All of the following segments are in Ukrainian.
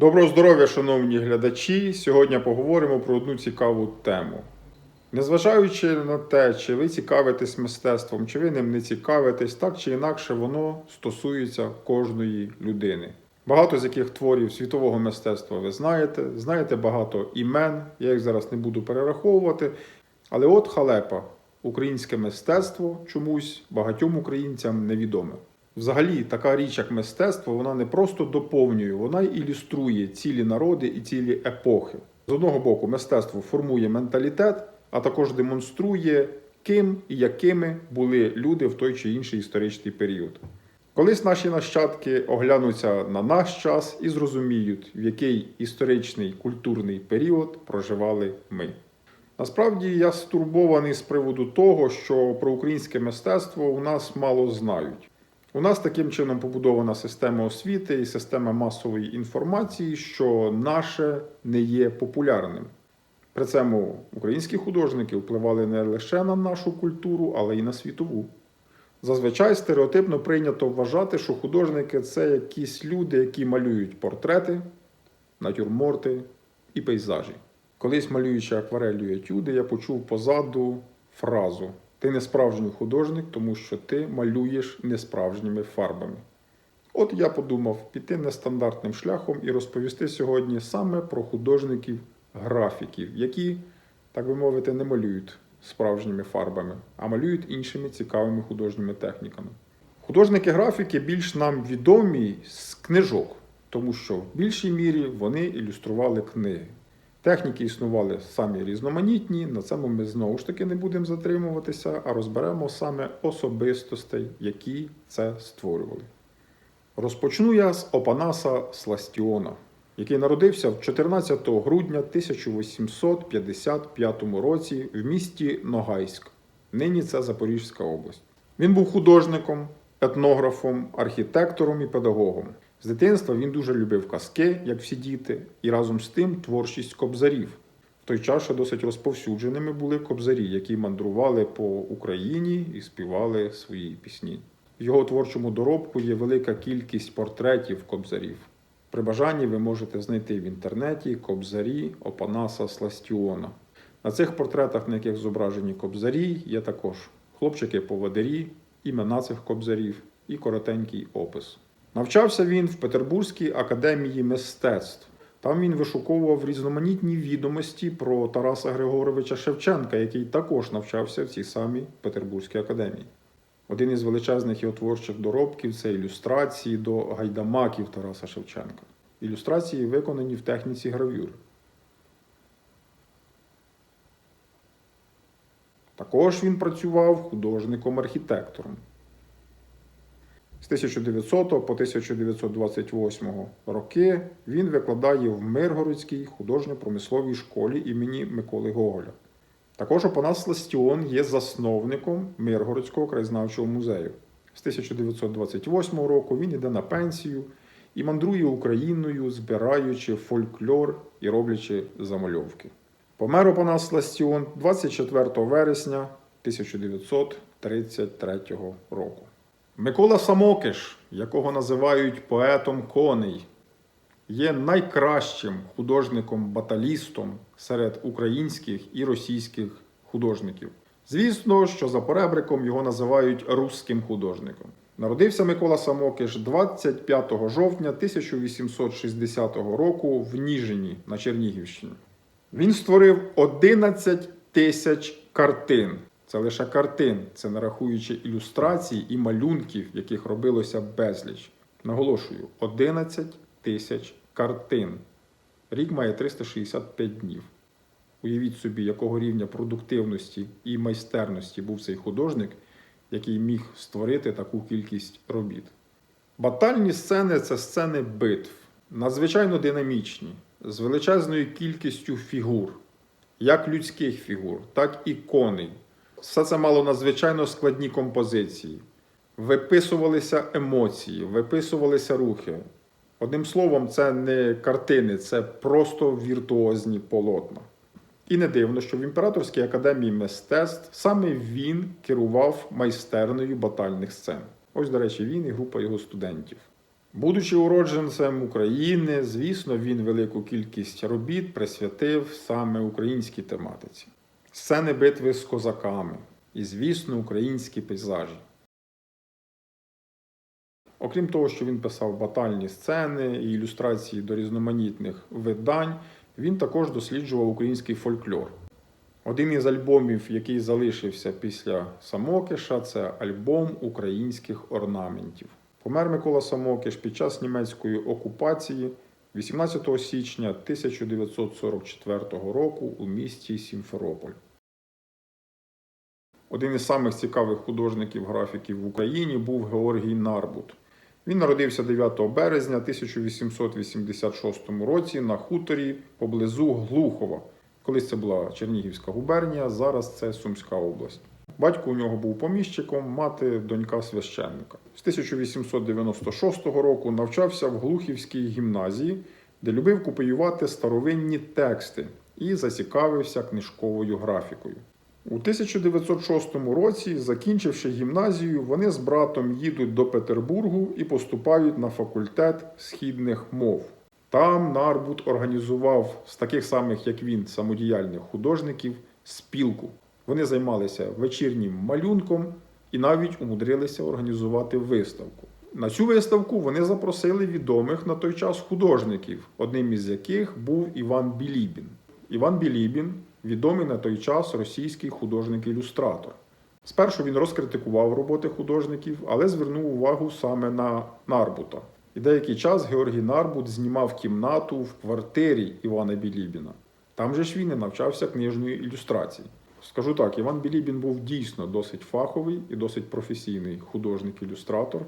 Доброго здоров'я, шановні глядачі! Сьогодні поговоримо про одну цікаву тему. Незважаючи на те, чи ви цікавитесь мистецтвом, чи ви ним не цікавитесь, так чи інакше воно стосується кожної людини. Багато з яких творів світового мистецтва ви знаєте, знаєте багато імен, я їх зараз не буду перераховувати. Але от халепа, українське мистецтво чомусь багатьом українцям невідоме. Взагалі, така річ, як мистецтво, вона не просто доповнює, вона й ілюструє цілі народи і цілі епохи. З одного боку, мистецтво формує менталітет, а також демонструє, ким і якими були люди в той чи інший історичний період. Колись наші нащадки оглянуться на наш час і зрозуміють, в який історичний культурний період проживали ми. Насправді я стурбований з приводу того, що про українське мистецтво у нас мало знають. У нас таким чином побудована система освіти і система масової інформації, що наше не є популярним. При цьому українські художники впливали не лише на нашу культуру, але й на світову. Зазвичай стереотипно прийнято вважати, що художники це якісь люди, які малюють портрети, натюрморти і пейзажі. Колись малюючи акварелью етюди, я почув позаду фразу: Ти не справжній художник, тому що ти малюєш несправжніми фарбами. От я подумав піти нестандартним шляхом і розповісти сьогодні саме про художників-графіків, які, так би мовити, не малюють справжніми фарбами, а малюють іншими цікавими художніми техніками. Художники-графіки більш нам відомі з книжок, тому що в більшій мірі вони ілюстрували книги. Техніки існували самі різноманітні, на цьому ми знову ж таки не будемо затримуватися, а розберемо саме особистостей, які це створювали. Розпочну я з Опанаса Сластіона, який народився 14 грудня 1855 році в місті Ногайськ. Нині це Запорізька область. Він був художником, етнографом, архітектором і педагогом. З дитинства він дуже любив казки, як всі діти, і разом з тим творчість кобзарів. В той час ще досить розповсюдженими були кобзарі, які мандрували по Україні і співали свої пісні. В його творчому доробку є велика кількість портретів кобзарів. При бажанні ви можете знайти в інтернеті кобзарі Опанаса Сластіона. На цих портретах, на яких зображені кобзарі, є також хлопчики-поводирі, імена цих кобзарів і коротенький опис. Навчався він в Петербурзькій академії мистецтв. Там він вишуковував різноманітні відомості про Тараса Григоровича Шевченка, який також навчався в цій самій Петербурзькій академії. Один із величезних його творчих доробків це ілюстрації до гайдамаків Тараса Шевченка. Ілюстрації виконані в техніці гравюри. Також він працював художником-архітектором. З 1900 по 1928 роки він викладає в Миргородській художньо-промисловій школі імені Миколи Гоголя. Також Опанас Сластіон є засновником Миргородського краєзнавчого музею. З 1928 року він йде на пенсію і мандрує Україною, збираючи фольклор і роблячи замальовки. Помер Опанас Сластіон 24 вересня 1933 року. Микола Самокиш, якого називають поетом коней, є найкращим художником-баталістом серед українських і російських художників. Звісно, що за поребриком його називають руським художником. Народився Микола Самокиш 25 жовтня 1860 року в Ніжині на Чернігівщині. Він створив 11 тисяч картин. Це лише картин, це не рахуючи ілюстрацій і малюнків, яких робилося безліч. Наголошую, 11 тисяч картин. Рік має 365 днів. Уявіть собі, якого рівня продуктивності і майстерності був цей художник, який міг створити таку кількість робіт. Батальні сцени це сцени битв, надзвичайно динамічні, з величезною кількістю фігур, як людських фігур, так і коней. Все це мало надзвичайно складні композиції. Виписувалися емоції, виписувалися рухи. Одним словом, це не картини, це просто віртуозні полотна. І не дивно, що в Імператорській академії мистецтв саме він керував майстернею батальних сцен. Ось, до речі, він і група його студентів. Будучи уродженцем України, звісно, він велику кількість робіт присвятив саме українській тематиці. Сцени битви з козаками і, звісно, українські пейзажі. Окрім того, що він писав батальні сцени і ілюстрації до різноманітних видань, він також досліджував український фольклор. Один із альбомів, який залишився після Самокиша, це альбом українських орнаментів. Помер Микола Самокиш під час німецької окупації 18 січня 1944 року у місті Сімферополь. Один із самих цікавих художників-графіків в Україні був Георгій Нарбут. Він народився 9 березня 1886 році на хуторі поблизу Глухова. Колись це була Чернігівська губернія, зараз це Сумська область. Батько у нього був поміщиком, мати донька священника. З 1896 року навчався в Глухівській гімназії, де любив копіювати старовинні тексти і зацікавився книжковою графікою. У 1906 році, закінчивши гімназію, вони з братом їдуть до Петербургу і поступають на факультет східних мов. Там Нарбут організував з таких самих, як він, самодіяльних художників спілку. Вони займалися вечірнім малюнком і навіть умудрилися організувати виставку. На цю виставку вони запросили відомих на той час художників, одним із яких був Іван Білібін. Іван Білібін відомий на той час російський художник-ілюстратор. Спершу він розкритикував роботи художників, але звернув увагу саме на Нарбута. І деякий час Георгій Нарбут знімав кімнату в квартирі Івана Білібіна. Там же ж він і навчався книжної ілюстрації. Скажу так, Іван Білібін був дійсно досить фаховий і досить професійний художник-ілюстратор.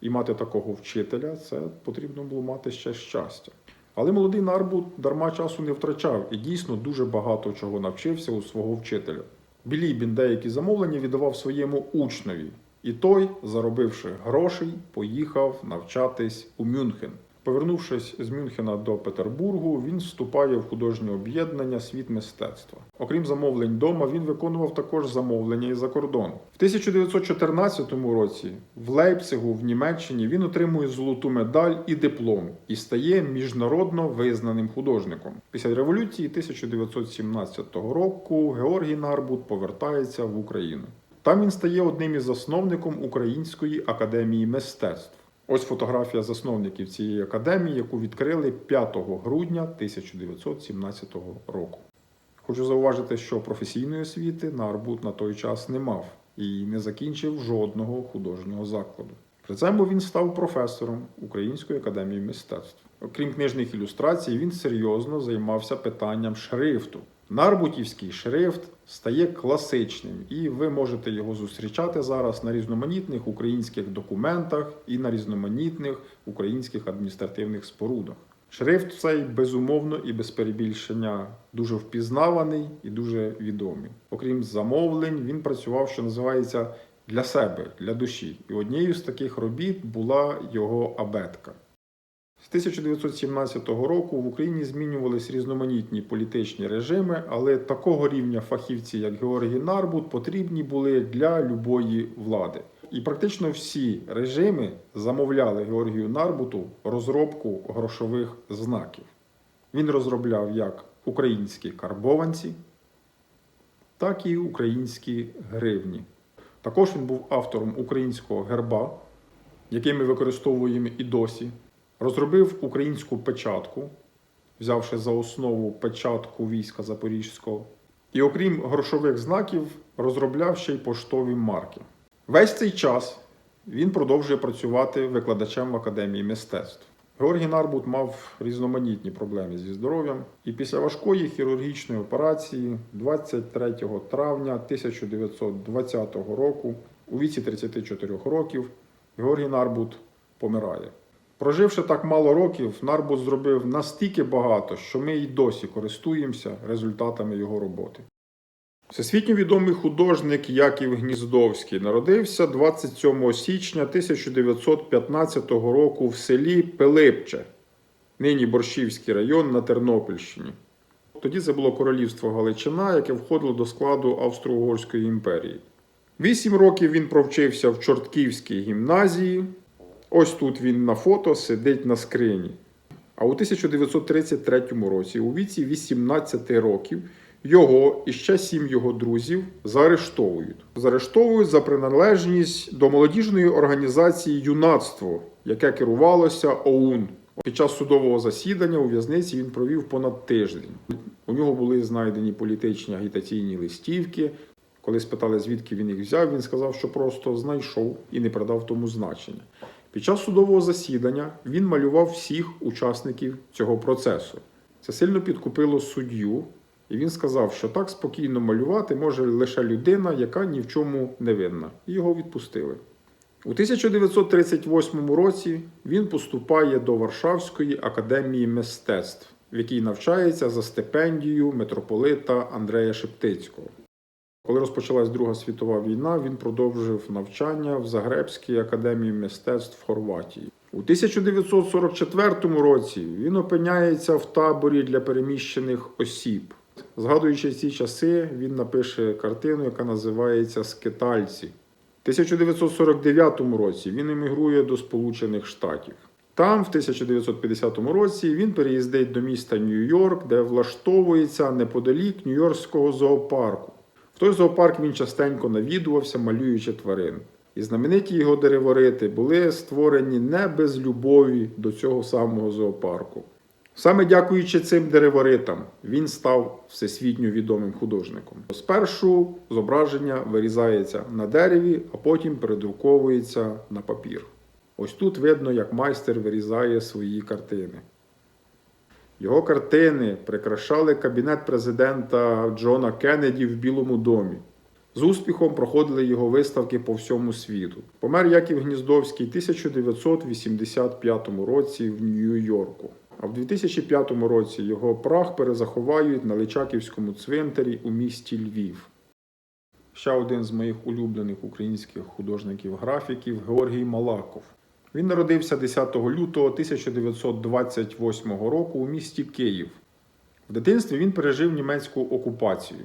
І мати такого вчителя це потрібно було мати ще щастя. Але молодий Нарбут дарма часу не втрачав і дійсно дуже багато чого навчився у свого вчителя. Білібін деякі замовлення віддавав своєму учневі, і той, заробивши грошей, поїхав навчатись у Мюнхен. Повернувшись з Мюнхена до Петербургу, він вступає в художнє об'єднання світ мистецтва. Окрім замовлень дома, він виконував також замовлення і за кордон. В 1914 році в Лейпцигу в Німеччині він отримує золоту медаль і диплом і стає міжнародно визнаним художником. Після революції 1917 року Георгій Нарбут повертається в Україну. Там він стає одним із засновником Української академії мистецтв. Ось фотографія засновників цієї академії, яку відкрили 5 грудня 1917 року. Хочу зауважити, що професійної освіти Нарбут на той час не мав і не закінчив жодного художнього закладу. При цьому він став професором Української академії мистецтв. Окрім книжних ілюстрацій, він серйозно займався питанням шрифту. Нарбутівський шрифт стає класичним, і ви можете його зустрічати зараз на різноманітних українських документах і на різноманітних українських адміністративних спорудах. Шрифт цей безумовно і без перебільшення дуже впізнаваний і дуже відомий. Окрім замовлень, він працював, що називається для себе, для душі. І однією з таких робіт була його абетка. З 1917 року в Україні змінювались різноманітні політичні режими, але такого рівня фахівці, як Георгій Нарбут, потрібні були для любої влади. І практично всі режими замовляли Георгію Нарбуту розробку грошових знаків. Він розробляв як українські карбованці, так і українські гривні. Також він був автором українського герба, який ми використовуємо і досі. Розробив українську печатку, взявши за основу печатку війська Запорізького. І окрім грошових знаків, розробляв ще й поштові марки. Весь цей час він продовжує працювати викладачем в Академії мистецтв. Георгій Нарбут мав різноманітні проблеми зі здоров'ям, і після важкої хірургічної операції 23 травня 1920 року, у віці 34 років, Георгій Нарбут помирає. Проживши так мало років, Нарбут зробив настільки багато, що ми й досі користуємося результатами його роботи. Всесвітньо відомий художник Яків Гніздовський народився 27 січня 1915 року в селі Пилипче, нині Борщівський район на Тернопільщині. Тоді це було королівство Галичина, яке входило до складу Австро-Угорської імперії. Вісім років він провчився в Чортківській гімназії, Ось тут він на фото сидить на скрині. А у 1933 році, у віці 18 років, його і ще сім його друзів заарештовують. Заарештовують за приналежність до молодіжної організації Юнацтво, яке керувалося ОУН. Під час судового засідання у в'язниці він провів понад тиждень. У нього були знайдені політичні агітаційні листівки. Коли спитали, звідки він їх взяв, він сказав, що просто знайшов і не придав тому значення. Під час судового засідання він малював всіх учасників цього процесу. Це сильно підкупило суддю, і він сказав, що так спокійно малювати може лише людина, яка ні в чому не винна. І його відпустили. У 1938 році він поступає до Варшавської академії мистецтв, в якій навчається за стипендію митрополита Андрея Шептицького. Коли розпочалась Друга світова війна, він продовжив навчання в Загребській академії мистецтв в Хорватії. У 1944 році він опиняється в таборі для переміщених осіб. Згадуючи ці часи, він напише картину, яка називається Скитальці. В 1949 році він емігрує до Сполучених Штатів. Там, в 1950 році, він переїздить до міста Нью-Йорк, де влаштовується неподалік Нью-Йоркського зоопарку. Той зоопарк він частенько навідувався, малюючи тварин. І знамениті його дереворити були створені не без любові до цього самого зоопарку. Саме дякуючи цим дереворитам, він став всесвітньо відомим художником. Спершу зображення вирізається на дереві, а потім передруковується на папір. Ось тут видно, як майстер вирізає свої картини. Його картини прикрашали кабінет президента Джона Кеннеді в Білому домі. З успіхом проходили його виставки по всьому світу. Помер Яків Гніздовський в 1985 році в Нью-Йорку. А в 2005 році його прах перезаховають на Личаківському цвинтарі у місті Львів. Ще один з моїх улюблених українських художників-графіків Георгій Малаков. Він народився 10 лютого 1928 року у місті Київ. В дитинстві він пережив німецьку окупацію.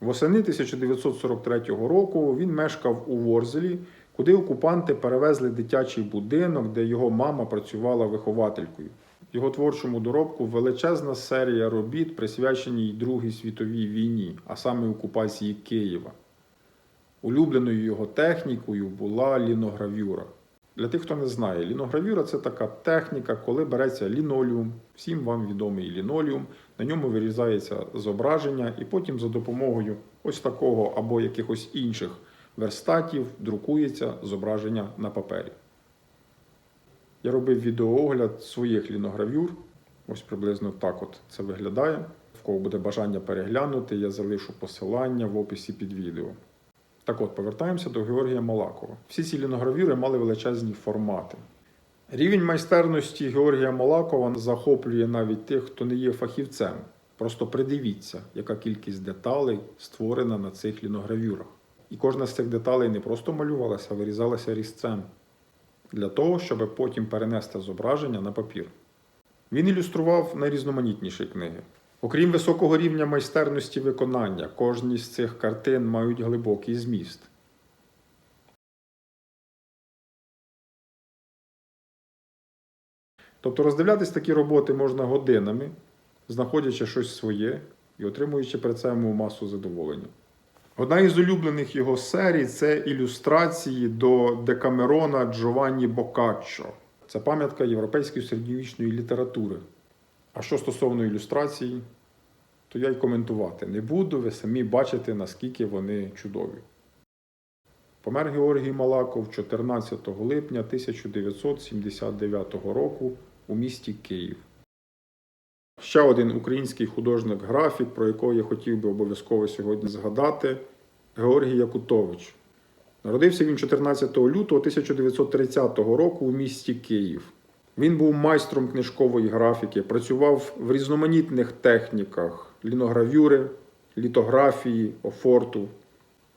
Восени 1943 року він мешкав у Ворзелі, куди окупанти перевезли дитячий будинок, де його мама працювала вихователькою. В його творчому доробку величезна серія робіт, присвяченій Другій світовій війні, а саме окупації Києва. Улюбленою його технікою була ліногравюра. Для тих, хто не знає, ліногравюра це така техніка, коли береться лінолеум, всім вам відомий лінолеум, на ньому вирізається зображення, і потім за допомогою ось такого або якихось інших верстатів друкується зображення на папері. Я робив відеоогляд своїх ліногравюр. Ось приблизно так от це виглядає. В кого буде бажання переглянути, я залишу посилання в описі під відео. Так от, повертаємося до Георгія Малакова. Всі ці ліногравюри мали величезні формати. Рівень майстерності Георгія Малакова захоплює навіть тих, хто не є фахівцем. Просто придивіться, яка кількість деталей створена на цих ліногравюрах. І кожна з цих деталей не просто малювалася, а вирізалася різцем для того, щоб потім перенести зображення на папір. Він ілюстрував найрізноманітніші книги. Окрім високого рівня майстерності виконання, кожні з цих картин мають глибокий зміст. Тобто роздивлятись такі роботи можна годинами, знаходячи щось своє і отримуючи при цьому масу задоволення. Одна із улюблених його серій це ілюстрації до Декамерона Джованні Боккаччо. Це пам'ятка європейської середньовічної літератури. А що стосовно ілюстрацій, то я й коментувати не буду, ви самі бачите, наскільки вони чудові. Помер Георгій Малаков 14 липня 1979 року у місті Київ. Ще один український художник-графік, про якого я хотів би обов'язково сьогодні згадати Георгій Якутович. Народився він 14 лютого 1930 року у місті Київ. Він був майстром книжкової графіки, працював в різноманітних техніках ліногравюри, літографії, офорту,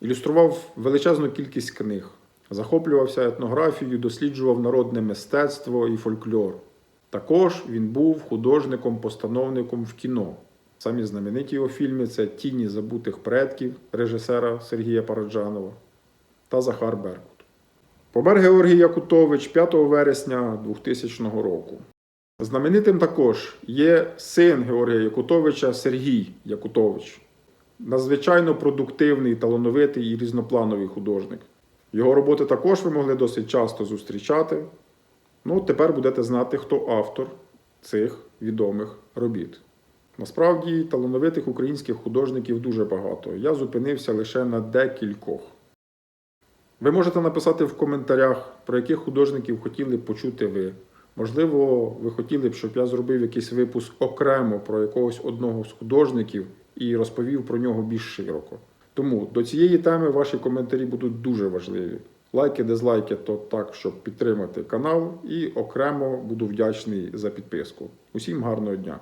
ілюстрував величезну кількість книг, захоплювався етнографією, досліджував народне мистецтво і фольклор. Також він був художником-постановником в кіно. Самі знамениті його фільми це Тіні забутих предків режисера Сергія Параджанова та Захар Беркут. Помер Георгій Якутович 5 вересня 2000 року. Знаменитим також є син Георгія Якутовича Сергій Якутович. Надзвичайно продуктивний, талановитий і різноплановий художник. Його роботи також ви могли досить часто зустрічати. Ну, тепер будете знати, хто автор цих відомих робіт. Насправді, талановитих українських художників дуже багато. Я зупинився лише на декількох. Ви можете написати в коментарях, про яких художників хотіли б почути ви. Можливо, ви хотіли б, щоб я зробив якийсь випуск окремо про якогось одного з художників і розповів про нього більш широко. Тому до цієї теми ваші коментарі будуть дуже важливі. Лайки, дизлайки то так, щоб підтримати канал, і окремо буду вдячний за підписку. Усім гарного дня!